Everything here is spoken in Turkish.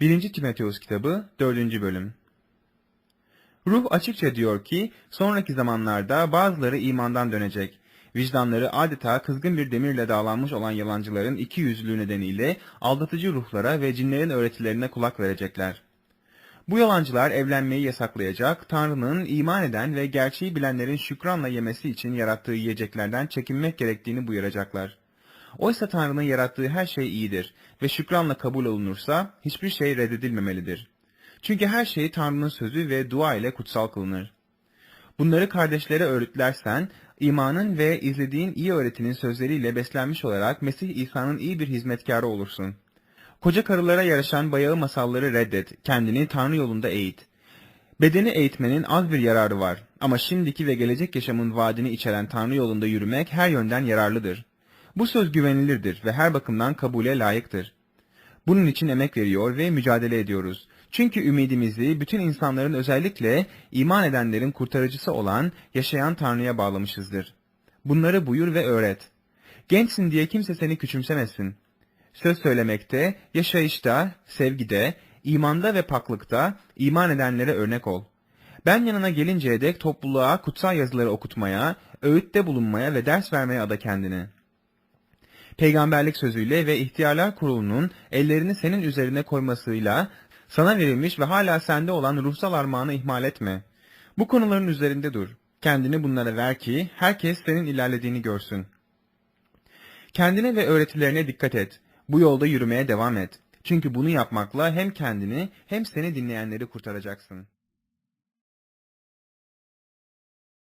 1. Timoteus kitabı 4. bölüm Ruh açıkça diyor ki, sonraki zamanlarda bazıları imandan dönecek. Vicdanları adeta kızgın bir demirle dağlanmış olan yalancıların iki yüzlülüğü nedeniyle aldatıcı ruhlara ve cinlerin öğretilerine kulak verecekler. Bu yalancılar evlenmeyi yasaklayacak, Tanrı'nın iman eden ve gerçeği bilenlerin şükranla yemesi için yarattığı yiyeceklerden çekinmek gerektiğini buyuracaklar. Oysa Tanrı'nın yarattığı her şey iyidir ve şükranla kabul olunursa hiçbir şey reddedilmemelidir. Çünkü her şey Tanrı'nın sözü ve dua ile kutsal kılınır. Bunları kardeşlere öğütlersen, imanın ve izlediğin iyi öğretinin sözleriyle beslenmiş olarak Mesih İsa'nın iyi bir hizmetkarı olursun. Koca karılara yaraşan bayağı masalları reddet, kendini Tanrı yolunda eğit. Bedeni eğitmenin az bir yararı var ama şimdiki ve gelecek yaşamın vaadini içeren Tanrı yolunda yürümek her yönden yararlıdır. Bu söz güvenilirdir ve her bakımdan kabule layıktır. Bunun için emek veriyor ve mücadele ediyoruz. Çünkü ümidimizi bütün insanların özellikle iman edenlerin kurtarıcısı olan yaşayan Tanrı'ya bağlamışızdır. Bunları buyur ve öğret. Gençsin diye kimse seni küçümsemesin. Söz söylemekte, yaşayışta, sevgide, imanda ve paklıkta iman edenlere örnek ol. Ben yanına gelinceye dek topluluğa kutsal yazıları okutmaya, öğütte bulunmaya ve ders vermeye ada kendini. Peygamberlik sözüyle ve ihtiyarlar kurulunun ellerini senin üzerine koymasıyla sana verilmiş ve hala sende olan ruhsal armağanı ihmal etme. Bu konuların üzerinde dur. Kendini bunlara ver ki herkes senin ilerlediğini görsün. Kendine ve öğretilerine dikkat et. Bu yolda yürümeye devam et. Çünkü bunu yapmakla hem kendini hem seni dinleyenleri kurtaracaksın.